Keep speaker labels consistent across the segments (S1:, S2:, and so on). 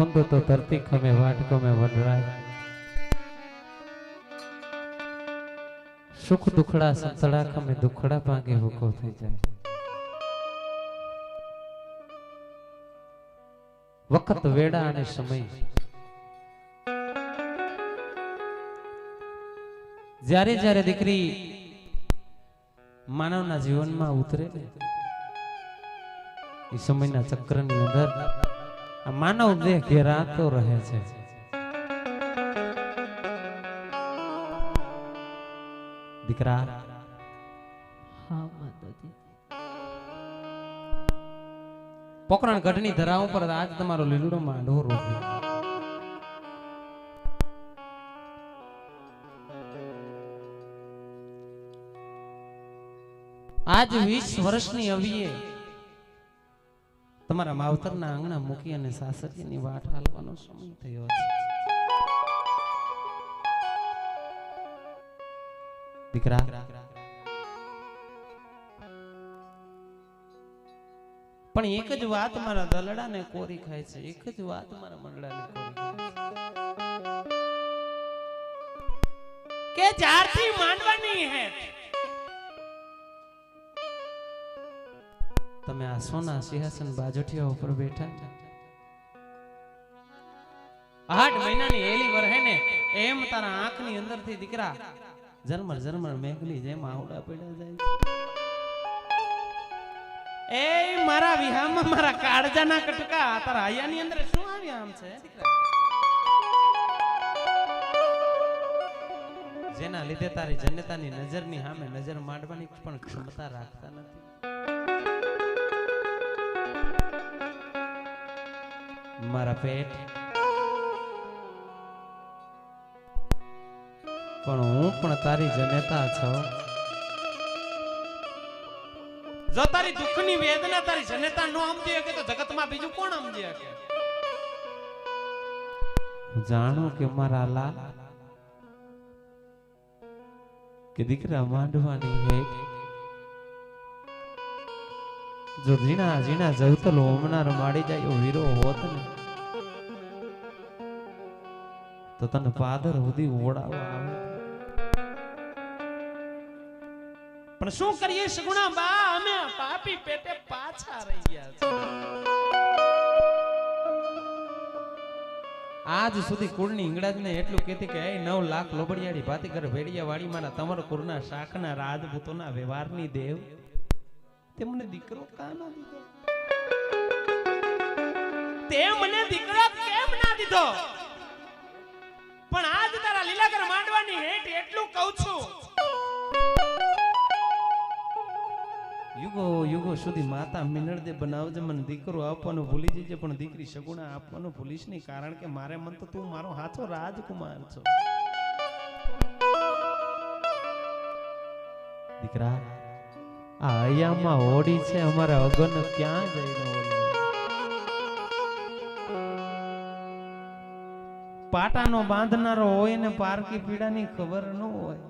S1: ખૂંદો તો ધરતી ખમે વાટકો મેં વડરાય સુખ દુખડા સંતળા ખમે, દુખડા પાંગે હુકો થઈ જાય. વખત વેડા અને સમય. જ્યારે જ્યારે દીકરી માનવના જીવનમાં ઉતરે એ સમયના ચક્રની અંદર આ માનવ દેહ ઘેરાતો રહે છે. દીકરા. પોકરણ ગઢની ધરા ઉપર આજ તમારો લીલુડો માંડો રોપ્યો આજ વીસ વર્ષની અવીએ તમારા માવતરના આંગણા મૂકી અને સાસરીની વાટ હાલવાનો સમય થયો છે. દીકરા, પણ એક જ વાત મારા દલડાને કોરી ખાય છે, એક જ વાત મારા મંડળાને કોરી ખાય છે. કે જ્યારથી માંડવાની હે તમે આ સોના સિંહાસન બાજોઠિયા ઉપર બેઠા? આઠ મહિનાની એલી વરહે ને, એમ તારા આંખની અંદરથી દીકરા જરમર જરમર મેઘલી જેમ આવડા પડ્યા જાય એ મારા વિહામાં મારા કાળજાના કટકા, તારા આયાની અંદર શું આવ્યા આમ છે? જેના લીધે તારી જનતાની નજરની સામે નજર માંડવાની પણ ક્ષમતા રાખતા નથી. મારા પેટ. પણ હું પણ તારી જનેતા છો. જો તારી દુઃખની વેદના તારી જનેતા નો સમજી શકે તો જગતમાં બીજું કોણ સમજી શકે? હું જાણું કે મારા લાલ કે દીકરા માંડવાની હે. જો ઝીણા ઝીણા જવતલ હોમનાર માડી જાય એવો વીરો હોત ને તો તને પાદર સુધી ઓળાવા આવે. પણ શું કરીએ સગુણા બા અમે પાપી પેટે પાછા રહી ગયા છે આજ સુધી કુળની ઇંગળાજને એટલું કહેતી કે એ નવ લાખ લોબડિયાળી ભાતી કરે ભેડિયા વાળી માના તમર કુરના શાખના રાજપૂતોના વ્યવહારની દેવ. તે મને દીકરો કા ના દીધો? તે મને દીકરો કેમ ના દીધો? પણ આજ તારા લીલાગર માંડવાની હેટ એટલું કહું છું. યુગો યુગો સુધી માતા મિનળદે બનાવજે મને દીકરો આપવાનું ભૂલી જજે પણ દીકરી સગુણા આપવાનું ભૂલીશ નહીં કારણ કે મારે મન તો તું મારો હાથો રાજકુમાર છો. દીકરા આ અયામાં હોડી છે, અમારા અગન ક્યાં જઈને પાટાનો બાંધનારો હોય ને પારકી પીડાની ખબર ન હોય.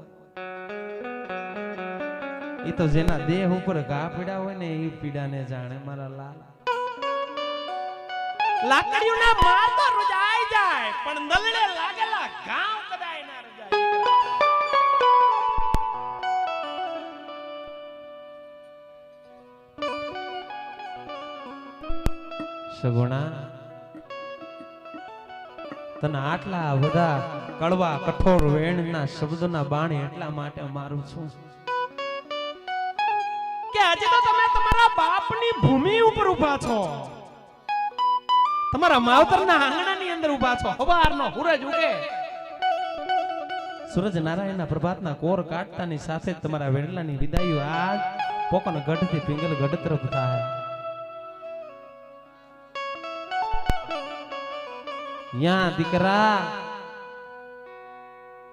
S1: એ તો જેના દેહ ઉપર ઘા પીડા હોય ને એ પીડાને જાણે મારા લાલ. લાકડીઓના માર તો રૂજાઈ જાય, પણ નલડે લાગેલા ઘાવ કદાય સગુણા. તને આટલા બધા કડવા કઠોર વેણના શબ્દોના બાણ એટલા માટે મારું છું. કે આજે તો તમે તમારા બાપની ભૂમિ ઉપર ઊભા છો. તમારા માવતરના આંગણાની અંદર ઊભા છો. સવારનો સૂરજ ઉગે. સૂરજ નારાયણના પ્રભાતના કોર કાટતાની સાથે તમારા વેણલાની વિદાયો આજ પોકન ગઢથી પિંગલ ગઢ તરફ થાય. યા દીકરા,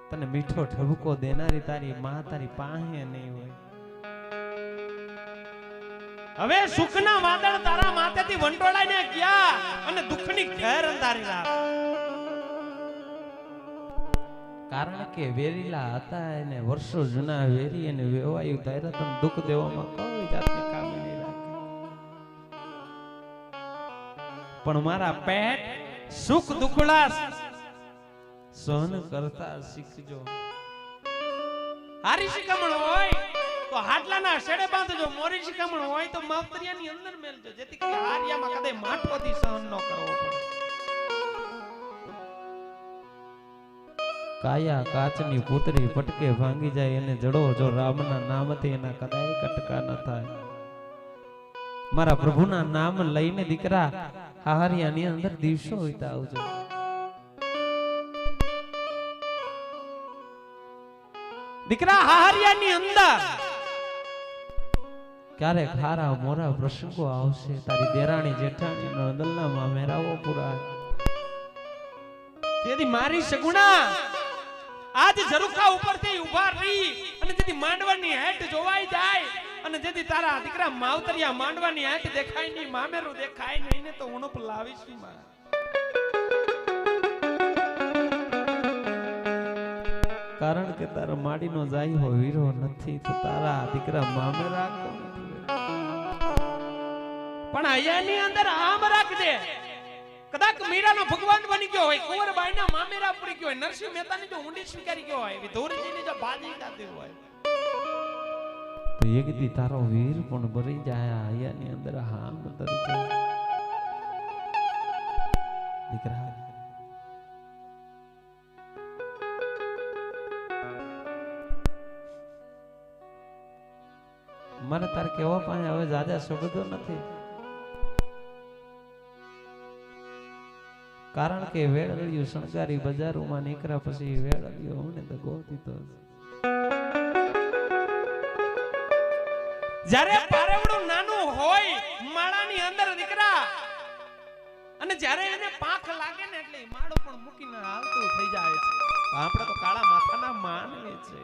S1: તને મીઠો ઠબકો દેનારી તારી માં તારી પાસે નહીં હોય. હવે સુખના વાદળ તારા માથેથી વંટોળાઈને ગયા અને દુઃખની ઘેર અંધારી કારણ કે વેરીલા હતા એને વર્ષો જૂના વેરી અને વેવાયું તારે તને દુઃખ દેવામાં કોઈ જાતની કામ નહીં રાખે. પણ મારા પેટ સુખ દુખડા સહન કરતા શીખજો. હારી શિખામણ હોય તો હાડલાના શેડે બાંધજો, મોરી શિખામણ હોય તો માવતરિયાની અંદર મેલજો, જેથી કરી હારિયામાં કદાચ માઠોથી સહન ન કરવો પડે. કાયા કાચની પુતરી પટકે ભાંગી જાય, એને જડો જો રામના નામથી એના કદાય કટકા ન થાય. મારા પ્રભુના નામ લઈને દીકરા હાહરિયાની અંદર દિવસો વિતાવજો દીકરા હારિયાની અંદર. ક્યારેક હારા, મોરા પ્રસંગો આવશે. તારી દેરાણી જેઠાણી નો દલ્લા મેરાવો પૂરા. તેથી મારી સગુણા, આજ ઝરૂખા ઉપરથી ઊભા રહી અને જેથી માંડવાની હેઠ જોવાઈ જાય. અને જેથી તારા દીકરા માવતરિયા માંડવાની આંખ દેખાય નહીં, મામેરું દેખાય નહીં ને તો ઉણપ લાવીશમાં કારણ કે તારા માડીનો જાય વીરો નથી, તો તારા દીકરા મામેરા પણ અહીંયાની અંદર આમ રાખજે. કદાચ મીરાનો ભગવાન બની ગયો હોય, કુંવરબાઈના મામેરા પડી ગયો હોય, નરસિંહ મહેતાની જો ઊંડી સ્વીકારી ગયો હોય વિધોરીજીની જો બાજી ગાતી હોય. તો એક તારો વીર પણ ભરી જાય અહીંયાની અંદર હામ દરજે દીકરા મને તારે કેવા પાસે હવે જાજા શબ્દો નથી કારણ કે વેળળિયું શણગારી બજારોમાં નીકળ્યા પછી વેળવ્યો હું ને તો ગોતી તો જ્યારે પારેવડું નાનું હોય, માળાની અંદર દીકરા, અને જ્યારે એને પાંખ લાગે ને એટલે માળો પણ મૂકીને હાલતું થઈ જાય છે. આપણે તો કાળા માથાના માનવે છે.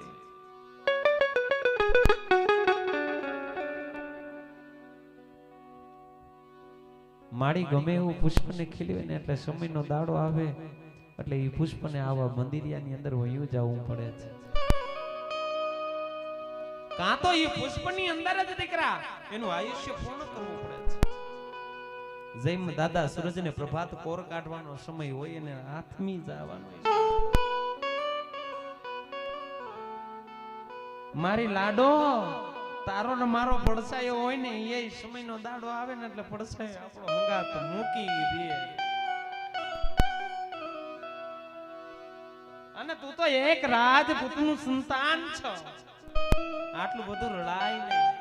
S1: માળી ગમે એવું પુષ્પને ખીલવે ને એટલે સમયનો દાડો આવે, એટલે એ પુષ્પને આવા મંદિરિયાની અંદર વયું જવું પડે છે. કાં તો એ પુષ્પની અંદર જ દીકરા. એનું આયુષ્ય પૂર્ણ કરવું પડે છે. જેમ દાદા સૂરજને પ્રભાત કોર કાઢવાનો સમય હોય એને હાથમી જવાનો મારી લાડો, તારો ને મારો પડસાયો હોય ને એ સમયનો દાડો આવે ને એટલે પડછાયો આપણો હંગાત મૂકી દે. અને તું તો એક રાજપૂતનું સંતાન છો. આટલું બધું રડાય નહીં.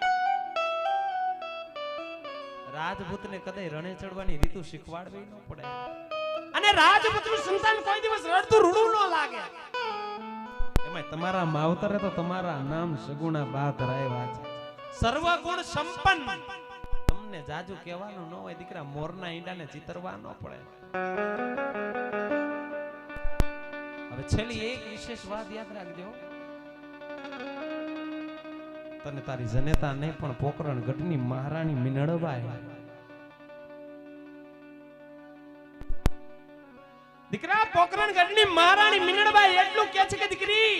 S1: રાજપૂતને કદાચ રણે ચડવાની રીતુ શીખવાડવી ન પડે. અને રાજપૂતનું સંતાન કોઈ દિવસ રડતું રૂડું ન લાગે. એમાં તમારા માવતરે તો તમારા નામ સગુણા બા ધરાવ્યા છે. સર્વગુણ સંપન્ન. તમને જાજુ કહેવાનું ન હોય દીકરા મોરના ઈંડાને ચિતરવા ન પડે. હવે છેલ્લી એક વિશેષ વાત યાદ રાખજો. તને તારી જનેતા નહીં, પણ પોકરણ ગઢની મહારાણી મિનળબાઈ દીકરા, પોકરણ ગઢની મહારાણી મિનળબાઈ એટલું કે છે કે દીકરી,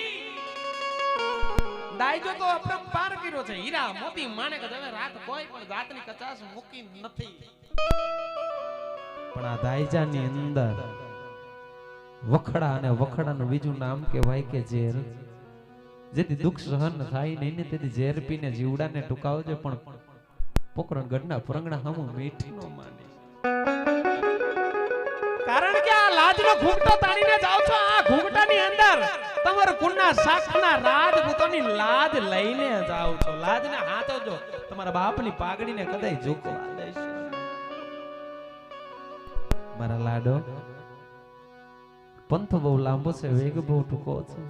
S1: દાયજો તો આપણે પાર કર્યો છે. હીરા મોતી માણેક હવે રાત કોઈ પણ જાતની કચાશ મૂકી નથી. પણ આ દાયજાની અંદર વખડા અને વખડાનું બીજું નામ કહેવાય કે ઝેર જેથી દુઃખ સહન થાય નહીં ને તેથી ઝેર પીને જીવડાને ટૂંકાવજો, પણ પોકરણ ગઢના પરંગણા હમ મીઠી નો માને. કારણ કે આ લાજનો ઘૂંટો તાણીને જાવ છો, આ ઘૂંટાની અંદર તમારા કુળના શાખના રાજપૂતોની લાજ લઈને જાવ છો. લાજને હાથવજો તમારા બાપની પાઘડીને કદાય ઝૂકવા દેશો. મારા લાડો, પંથ બહુ લાંબો છે, વેગ બહુ ટૂંકો છે.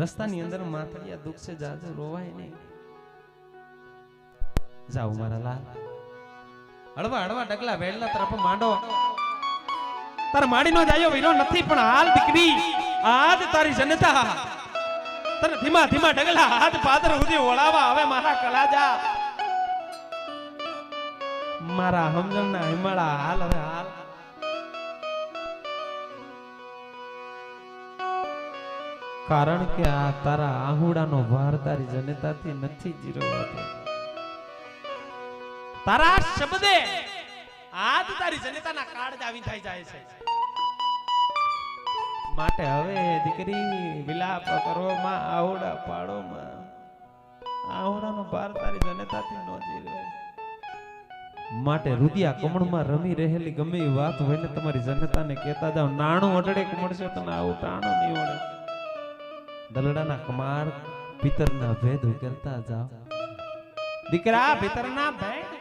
S1: રસ્તાની અંદર માથડિયા દુઃખ છે, જાજો રોવાય નહીં. જાઓ મારા લાલ. હળવા હળવા, ડગલા વેળલા તરફ માંડો. તાર માડી નો જાયો વિનો નથી, પણ હાલ દીકરી, આજ તારી જનતા. તને ધીમા ધીમા ડગલા હાથ પાદર સુધી ઓળાવા હવે મારા કલાજા. મારા સમજણના હિમાળા હાલ, હવે હાલ. કારણ કે આ તારા આહુડાનો ભાર તારી જનતાથી નથી જીરવાતો તારા શબ્દે આજ તારી જનતાના કાળજ આવી થઈ જાય છે. માટે હવે દીકરી વિલાપ કરો માં આવડા પાડો માં આવડાનો પાર તારી જનતાથી ન જીરવાય માટે રુદિયા કમળમાં રમી રહેલી ગમે વાત હોય ને, તમારી જનતાને કહેતા જાઓ, નાણું અડડે મળશે તને આવું ટાણું નહીં મળે દલડાના કમાર પિતરના ભેદ ઉકેલતા જાઓ. દીકરા પિતરના ભેદ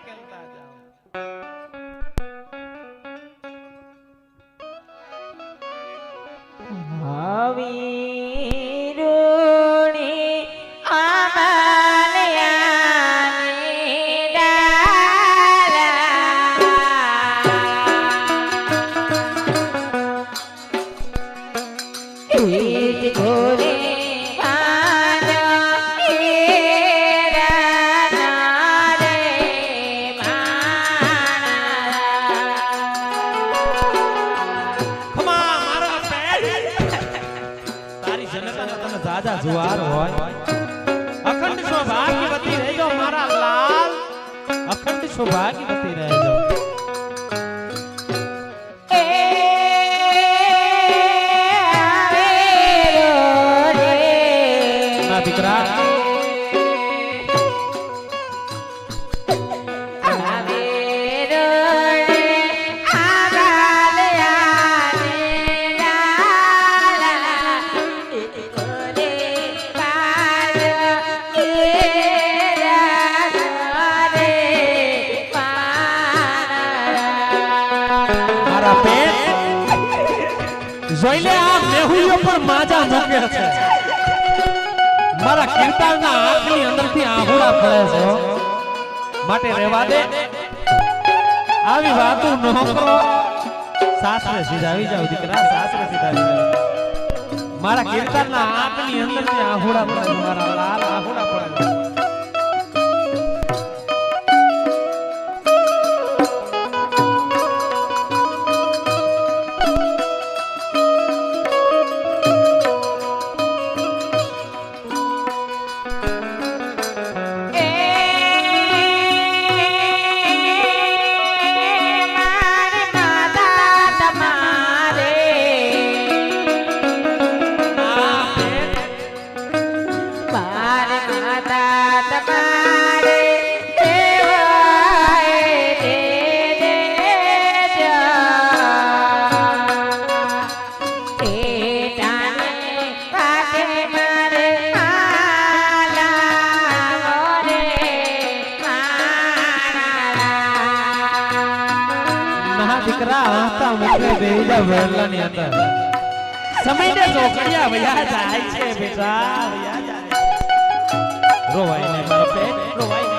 S1: જાજા જુવાર હોય અખંડ સૌભાગ્યવતી રહેજો મારા લાલ અખંડ સૌભાગ્યવતી રહેજો જોઈ લે આ મેહુલીઓ ઉપર માજા મૂકે છે. મારા કીર્તનના આંખની અંદરથી આહુડા ફળે છે. માટે રહેવા દે. આવી વાતો ન કરો. સાસરે સીધા આવી જાવ દીકરા, સાસરે સીધા આવી જાવ મારા કીર્તનના આંખની અંદરથી આહુડા ફરે મારા હસતા મુખે બેહી જા જાય રોવાય ને મારા પેટ રોવાય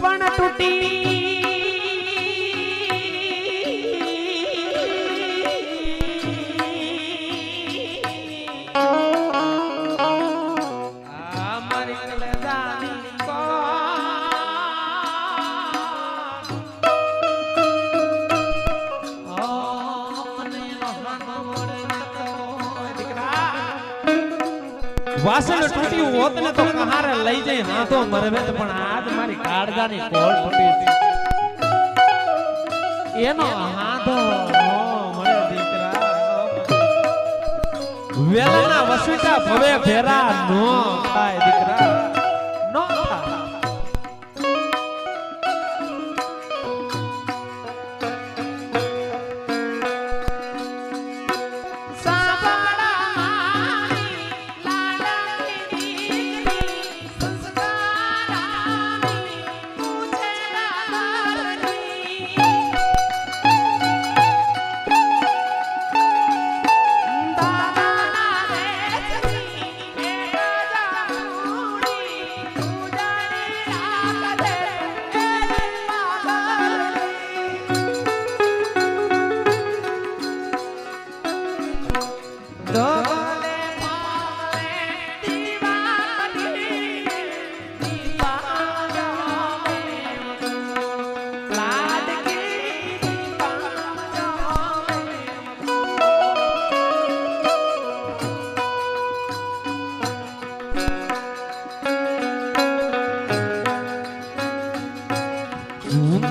S1: પણ તૂટી વાસણ તૂટ્યું હોત ને તો કહારે લઈ જઈ. હાથો મરવે તો પણ આજ મારી કાળજાની કોળ છે. એનો હાથો દીકરા. વેલાના વસુતા ભવે ભેરા નો થાય દીકરા.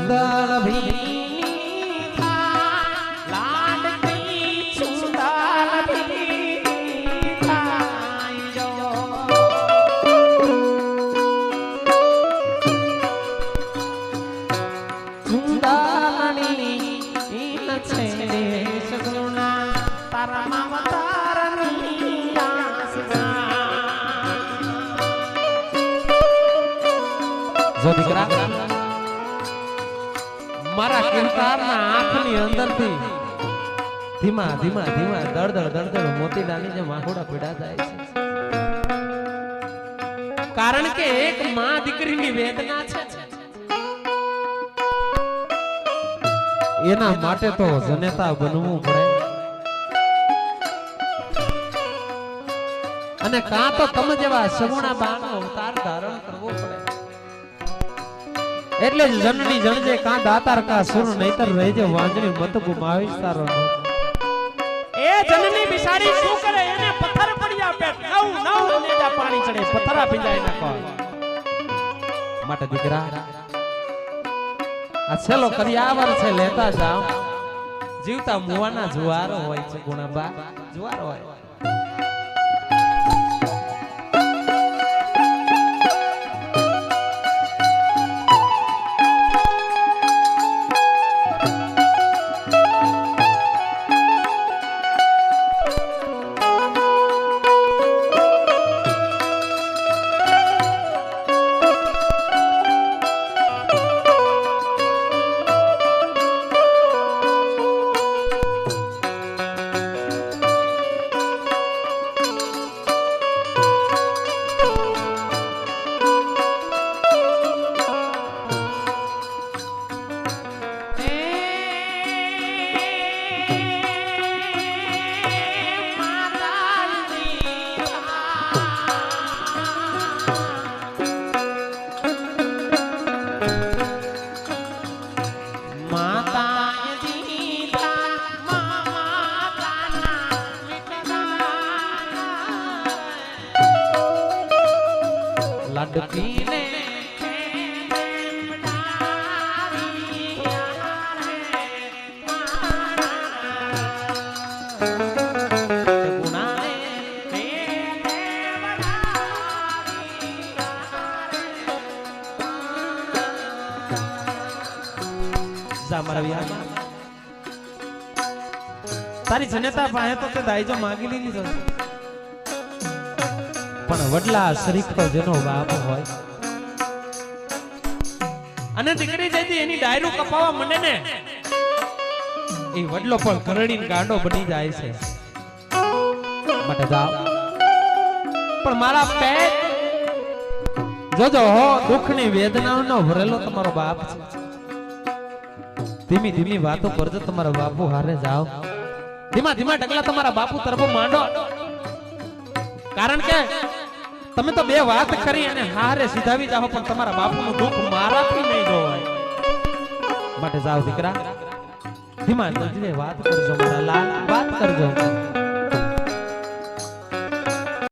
S1: দানভী કારણ કે એક માં દીકરીની વેદના છે. એના માટે તો જનેતા બનવું પડે. અને કાં તો તમે જેવા સગુણા બાનો અવતાર ધારણ કરવો પડે. એટલે જ જનની જણજે કાં દાતાર કા સુર નહીતર રહેજે વાંજણી મત ગુમાવીશ તારો નો. એ જનની બિસાડી શું કરે? એને પથ્થર પડ્યા પેટ નવ નવ નેજા પાણી ચડે. પથ્થરા ભીંજાય નાખો માટે દીકરા આ છેલ્લો કરિયાવર છે લેતા જાવ જીવતા મુવાના જુવારો હોય છે ગુણાબા. જુવારો હોય. લાડકીને જા તારી જનતા પાસે તો તે દાઈજો માગી લીધી છે પણ વડલા શરીફ તો જેનો બાપ હોય. અને દીકરી જતી એની ડાયરું કપાવા મને ને એ વડલો પણ કરડીને ગાંડો બની જાય છે. માટે જાઓ. પણ મારા પેટ જોજો હો દુઃખની વેદનાનો ભરેલો તમારો બાપ છે. ધીમી ધીમી વાતો કરજો તમારા બાપુ હારે જાઓ. ધીમા ધીમા ટકલા તમારા બાપુ તરફ માંડો. કારણ કે તમે તો બે વાત કરી અને હારે સીધાવી જાઓ, પણ તમારા બાપુનું દુઃખ મારાથી નહીં જોવાય. માટે જાઓ દીકરા. ધીમા દિલથી વાત કરજો, મારા લાલ. વાત કરજો.